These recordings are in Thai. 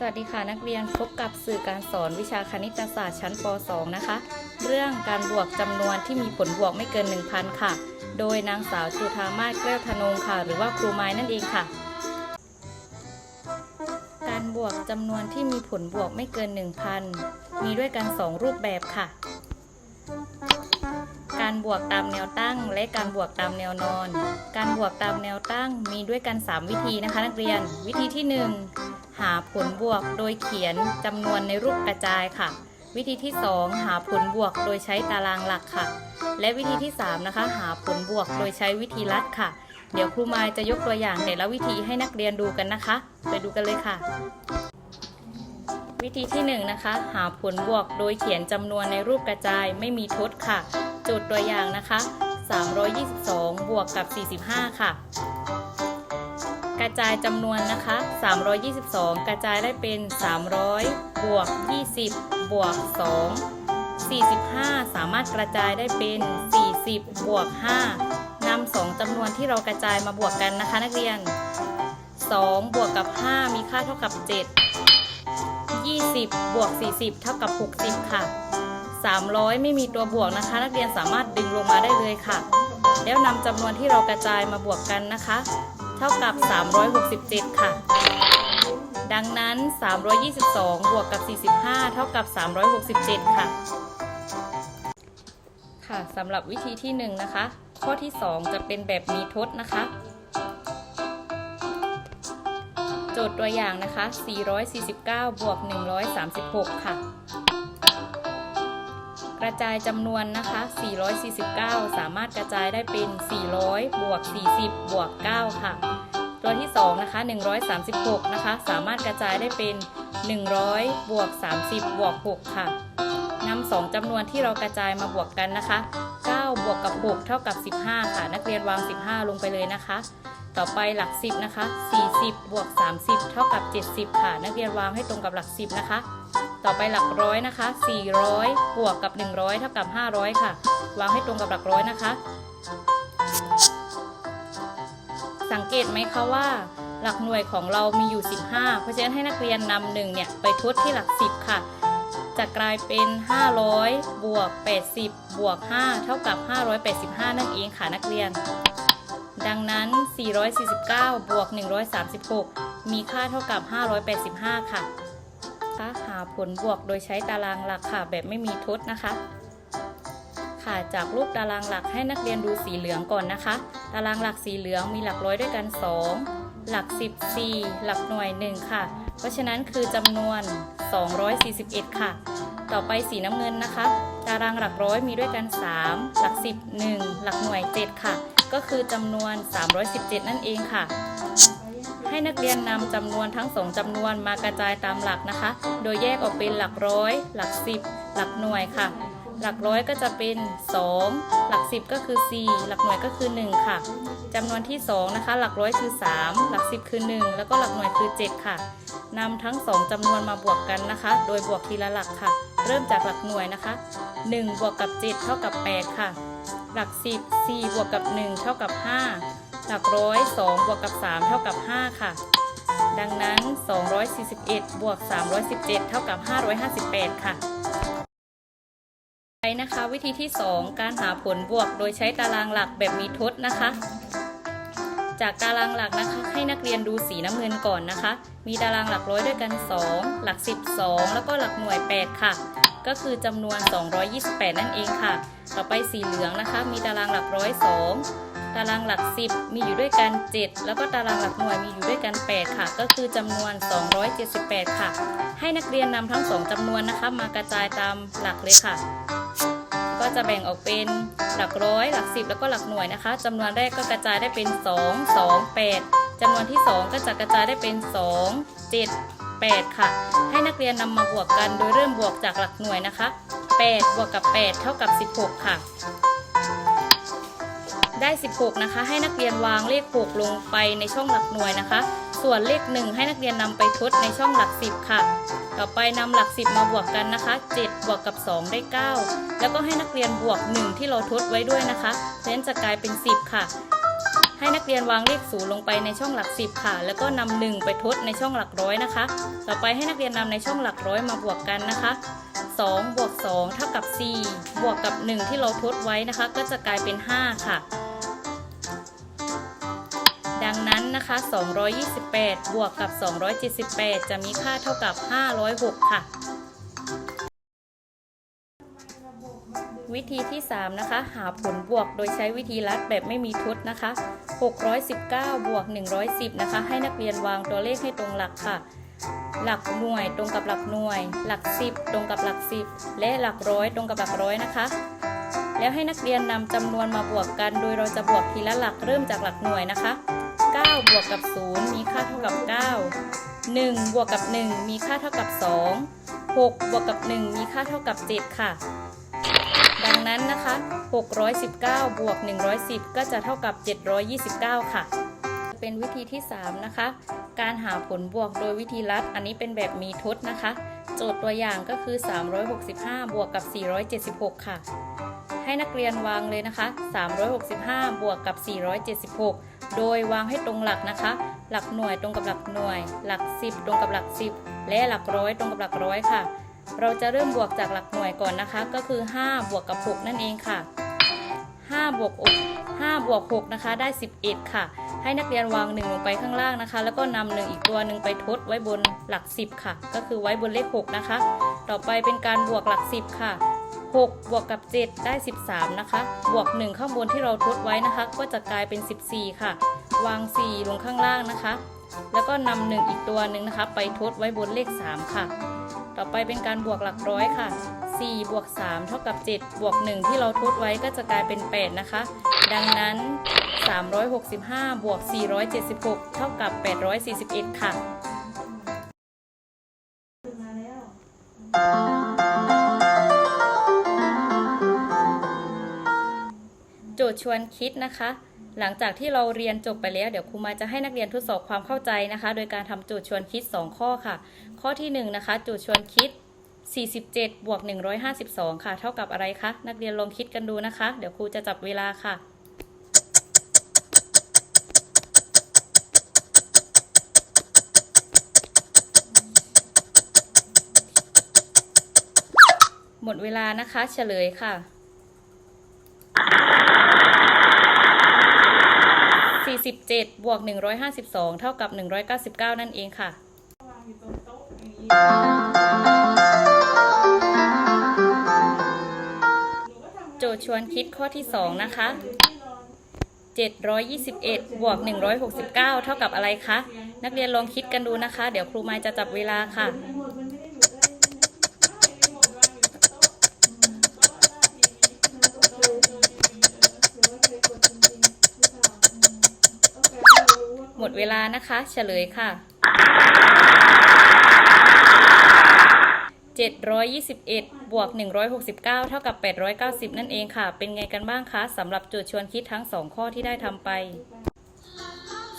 สวัสดีค่ะนักเรียนพบกับสื่อการสอนวิชาคณิตศาสตร์ชั้นป .2 นะคะ เรื่องการบวกจำนวนที่มีผลบวกไม่เกิน 1,000 ค่ะ โดยนางสาวจุธามาศแก้วธนงค่ะ หรือว่าครูไม้นั่นเองค่ะ การบวกจำนวนที่มีผลบวกไม่เกิน 1,000 มีด้วยกัน 2 รูปแบบค่ะ การบวกตามแนวตั้ง และการบวกตามแนวนอน การบวกตามแนวตั้งมีด้วยกัน 3 วิธีนะคะ นักเรียน วิธีที่ 1 หาผลบวกโดยเขียนจำนวนในรูปกระจายค่ะ วิธีที่ 2 หาผลบวกโดยใช้ตารางหลักค่ะ และวิธีที่ 3 นะคะ หาผลบวกโดยใช้วิธีลัดค่ะ เดี๋ยวครูมายจะยกตัวอย่างแต่ละวิธีให้นักเรียนดูกันนะคะ ไปดูกันเลยค่ะ วิธีที่1นะคะ หาผลบวกโดยเขียนจำนวนในรูปกระจายไม่มีทดค่ะ โจทย์ตัวอย่างนะคะ322 บวกกับ 45 ค่ะ กระจายจำนวนนะคะ 322 กระจายได้เป็น 300 บวก 20 บวก 2 45 สามารถกระจายได้เป็น 40 บวก 5นำ2จำนวนที่เรากระจายมาบวกกันนะคะ นักเรียน 2 บวกกับ 5 มีค่าเท่ากับ 7 20 บวก 40 เท่ากับ 60 ค่ะ 300 ไม่มีตัวบวกนะคะ นักเรียนสามารถดึงลงมาได้เลยค่ะ แล้วนำจำนวนที่เรากระจายมาบวกกันนะคะ เท่ากับ 367 ค่ะ ดังนั้น 322 บวกกับ 45 เท่ากับ 367 ค่ะ ค่ะสำหรับวิธีที่ 1 นะคะ ข้อที่ 2 จะเป็นแบบมีทดนะคะ โจทย์ตัวอย่างนะคะ 449 บวก 136 ค่ะ กระจายจำนวนนะคะ 449 สามารถกระจายได้เป็น 400 บวก 40 บวก 9 ค่ะ ตัวที่ 2 นะคะ 136 นะคะ สามารถกระจายได้เป็น 100 บวก 30 บวก 6 ค่ะนำสองจำนวนที่เรากระจายมาบวกกันนะคะ 9 บวกกับ 6 เท่ากับ 15 ค่ะ นักเรียนวาง 15 ลงไปเลยนะคะ ต่อไปหลัก 10 นะคะ 40 บวก 30 เท่ากับ 70 ค่ะ นักเรียนวางให้ตรงกับหลัก 10 นะคะ ต่อไปหลักร้อยนะคะ 400 บวกกับ 100 เท่ากับ 500 ค่ะ วางให้ตรงกับหลักร้อยนะคะ สังเกตไหมคะว่า หลักหน่วยของเรามีอยู่ 15 เพราะฉะนั้นให้นักเรียนนำหนึ่งเนี่ยไปทดที่หลัก 10 ค่ะ จะกลายเป็น 500 บวก 80 บวก 5 เท่ากับ 585 นั่นเองค่ะนักเรียน ดังนั้น 449 บวก 136 มีค่าเท่ากับ 585 ค่ะ คะ หาผลบวกโดยใช้ตารางหลักค่ะ แบบไม่มีทดนะคะ ค่ะจากรูปตารางหลักให้นักเรียนดูสีเหลืองก่อนนะคะ ตารางหลักสีเหลืองมีหลักร้อยด้วยกัน 2 หลัก 14 หลักหน่วย 1 ค่ะ เพราะฉะนั้นคือจำนวน 241 ค่ะ ต่อไปสีน้ำเงินนะคะ ตารางหลักร้อยมีด้วยกัน 3 หลัก 10 1 หลักหน่วย 7 ค่ะ ก็คือจำนวน 317 นั่นเองค่ะ ให้นักเรียนนำจำนวนทั้งสองจำนวนมากระจายตามหลักนะคะ โดยแยกออกเป็นหลักร้อย หลักสิบ หลักหน่วยค่ะ หลักร้อยก็จะเป็น 2 หลักสิบก็คือ 4 หลักหน่วยก็คือ 1 ค่ะจำนวนที่ 2 นะคะ หลักร้อยคือ 3 หลักสิบคือ 1 แล้วก็หลักหน่วยคือ 7 ค่ะนำทั้ง 2จำนวนมาบวกกันนะคะ โดยบวกทีละหลักค่ะ เริ่มจากหลักหน่วยนะคะ 1 บวกกับ 7 เท่ากับ 8 ค่ะ หลัก 10 4 บวกกับ 1 เท่ากับ 5 หลักร้อย2บวกกับ 3 เท่ากับ 5 ค่ะ ดังนั้น 241 บวก 317 เท่ากับ 558 ค่ะไปนะคะ วิธีที่ 2 การหาผลบวกโดยใช้ตารางหลักแบบมีทดนะคะ จากตารางหลักนะคะให้นักเรียนดูสีน้ำเงินก่อนนะคะ มีตารางหลักร้อยด้วยกัน 2 หลัก 12 แล้วก็หลักหน่วย 8 ค่ะก็คือจำนวน 228 นั่นเองค่ะ ต่อไปสีเหลืองนะคะ มีตารางหลักร้อย2 ตารางหลัก 10 มีอยู่ด้วยกัน 7 แล้วก็ตารางหลักหน่วยมีอยู่ด้วยกัน 8 ค่ะ ก็คือจำนวน 278 ค่ะ ให้นักเรียนนำทั้ง 2จำนวนนะคะ มากระจายตามหลักเลยค่ะ ก็จะแบ่งออกเป็นหลักร้อย หลักสิบแล้วก็หลักหน่วยนะคะจำนวนแรกก็กระจายได้เป็น 2 2 8จำนวนที่ 2 ก็จะกระจายได้เป็น 2 7 8 ค่ะ ให้นักเรียนนำมาบวกกันโดยเริ่มบวกจากหลักหน่วยนะคะ 8 บวกกับ 8 เท่ากับ 16 ค่ะ ได้ 16 นะคะ ให้นักเรียนวางเลข 6 ลงไปในช่องหลักหน่วยนะคะ ส่วนเลข 1 ให้นักเรียนนำไปทดในช่องหลัก 10 ค่ะ ต่อไปนำหลัก 10 มาบวกกันนะคะ 7 บวกกับ 2 ได้ 9 แล้วก็ให้นักเรียนบวก 1 ที่เราทดไว้ด้วยนะคะเน้นจะกลายเป็น 10 ค่ะ ให้นักเรียนวางเลขศูนย์ลงไปในช่องหลักสิบค่ะ แล้วก็นำหนึ่งไปทดในช่องหลักร้อยนะคะ ต่อไปให้นักเรียนนำในช่องหลักร้อยมาบวกกันนะคะ2บวก2เท่ากับ 4 บวกกับ 1 ที่เราทดไว้นะคะ ก็จะกลายเป็น 5 ค่ะ นั้นนะคะ 228 บวกกับ 278 จะมีค่าเท่ากับ 506 ค่ะ วิธีที่ 3 นะคะ หาผลบวกโดยใช้วิธีลัดแบบไม่มีทดนะคะ 619 บวก 110 นะคะ ให้นักเรียนวางตัวเลขให้ตรงหลักค่ะ หลักหน่วยตรงกับหลักหน่วย หลัก 10 ตรงกับหลัก 10 และหลักร้อยตรงกับหลักร้อยนะคะแล้วให้นักเรียนนำจำนวนมาบวกกัน โดยเราจะบวกทีละหลักเริ่มจากหลักหน่วยนะคะ 9 บวกกับ 0 มีค่าเท่ากับ 9 1 บวกกับ 1 มีค่าเท่ากับ 2 6 บวกกับ 1 มีค่าเท่ากับ 7 ค่ะ ดังนั้นนะคะ 619 บวก 110 ก็จะเท่ากับ 729 ค่ะ เป็นวิธีที่ 3 นะคะ การหาผลบวกโดยวิธีลัด อันนี้เป็นแบบมีทดนะคะ โจทย์ตัวอย่างก็คือ 365 บวกกับ 476 ค่ะ ให้นักเรียนวางเลยนะคะ 365 บวกกับ 476 โดยวางให้ตรงหลักนะคะ หลักหน่วยตรงกับหลักหน่วย หลัก 10 ตรงกับหลัก 10 และหลักร้อยตรงกับหลักร้อยค่ะ เราจะเริ่มบวกจากหลักหน่วยก่อนนะคะ ก็คือ 5 บวกกับ 6 นั่นเองค่ะ5บวก5บวก6นะคะได้ 11 ค่ะ ให้นักเรียนวาง 1 ลงไปข้างล่างนะคะ แล้วก็นำ1อีกตัวหนึ่งไปทดไว้บนหลัก 10 ค่ะ ก็คือไว้บนเลข 6 นะคะ ต่อไปเป็นการบวกหลัก 10 ค่ะ 6 บวกกับ 7 ได้ 13 นะคะ บวก 1 ข้างบนที่เราทดไว้นะคะ ก็จะกลายเป็น 14 ค่ะ วาง 4 ลงข้างล่างนะคะ แล้วก็นำ1อีกตัวหนึ่งนะคะ ไปทดไว้บนเลข 3 ค่ะ ต่อไปเป็นการบวกหลักร้อยค่ะ 4 บวก 3 เท่ากับ 7 บวก 1 ที่เราทดไว้ก็จะกลายเป็น 8 นะคะ ดังนั้น 365 บวก 476 เท่ากับ 841 ค่ะ ชวนคิดนะคะ หลังจากที่เราเรียนจบไปแล้ว เดี๋ยวครูมาจะให้นักเรียนทดสอบความเข้าใจนะคะ โดยการทำโจทย์ชวนคิด 2 ข้อค่ะ ข้อที่1นะคะโจทย์ชวนคิด 47บวก152 ค่ะ เท่ากับอะไรคะนักเรียนลองคิดกันดูนะคะ เดี๋ยวครูจะจับเวลาค่ะหมดเวลานะคะ เฉลยค่ะ 47 บวก 152 เท่ากับ 199 นั่นเองค่ะ โจทย์ชวนคิดข้อที่ 2 นะคะ 721 บวก 169 เท่ากับอะไรคะ นักเรียนลองคิดกันดูนะคะ เดี๋ยวครูไมายจะจับเวลาค่ะ หมดเวลานะคะ เฉลยค่ะ 721 บวก 169 เท่ากับ 890 นั่นเองค่ะ เป็นไงกันบ้างคะสำหรับโจทย์ชวนคิดทั้ง 2 ข้อที่ได้ทำไป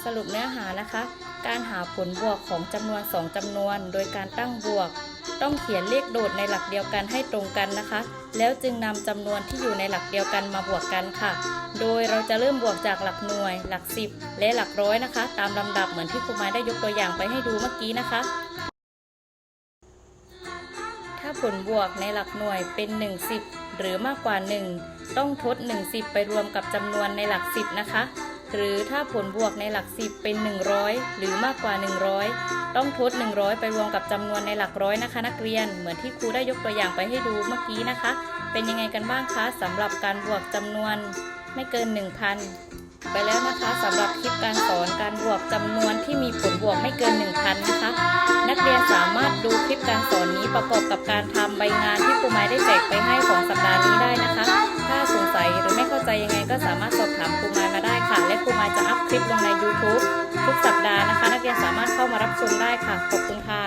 สรุปเนื้อหานะคะ การหาผลบวกของจำนวน 2จำนวน โดยการตั้งบวก ต้องเขียนเลขโดดในหลักเดียวกันให้ตรงกันนะคะ แล้วจึงนำจำนวนที่อยู่ในหลักเดียวกันมาบวกกันค่ะ โดยเราจะเริ่มบวกจากหลักหน่วย หลัก10และหลักร้อยนะคะ ตามลำดับเหมือนที่ครูไม้ได้ยกตัวอย่างไปให้ดูเมื่อกี้นะคะ ถ้าผลบวกในหลักหน่วยเป็น1 10หรือมากกว่า 1 ต้องทด1 10ไปรวมกับจำนวนในหลัก 10 นะคะ หรือถ้าผลบวกในหลัก 10 เป็น 100 หรือมากกว่า 100 ต้องทด 100 ไปรวมกับจำนวนในหลักร้อยนะคะ นักเรียนเหมือนที่ครูได้ยกตัวอย่างไปให้ดูเมื่อกี้นะคะ เป็นยังไงกันบ้างคะสำหรับการบวกจำนวน ไม่เกิน 1,000 ไปแล้วนะคะสำหรับคลิปการสอนการบวกจำนวนที่มีผลบวกไม่เกิน 1,000 นะคะ นักเรียนสามารถดูคลิปการสอนนี้ประกอบกับการทำใบงานที่ครูไม้ได้แจกไปให้ของสัปดาห์นี้ได้นะคะ ถ้าสงสัยหรือไม่เข้าใจยังไงก็สามารถสอบถามครูไม้มาได้ค่ะ และครูไม้จะอัพคลิปลงใน YouTube ทุกสัปดาห์นะคะ นักเรียนสามารถเข้ามารับชมได้ค่ะ ขอบคุณค่ะ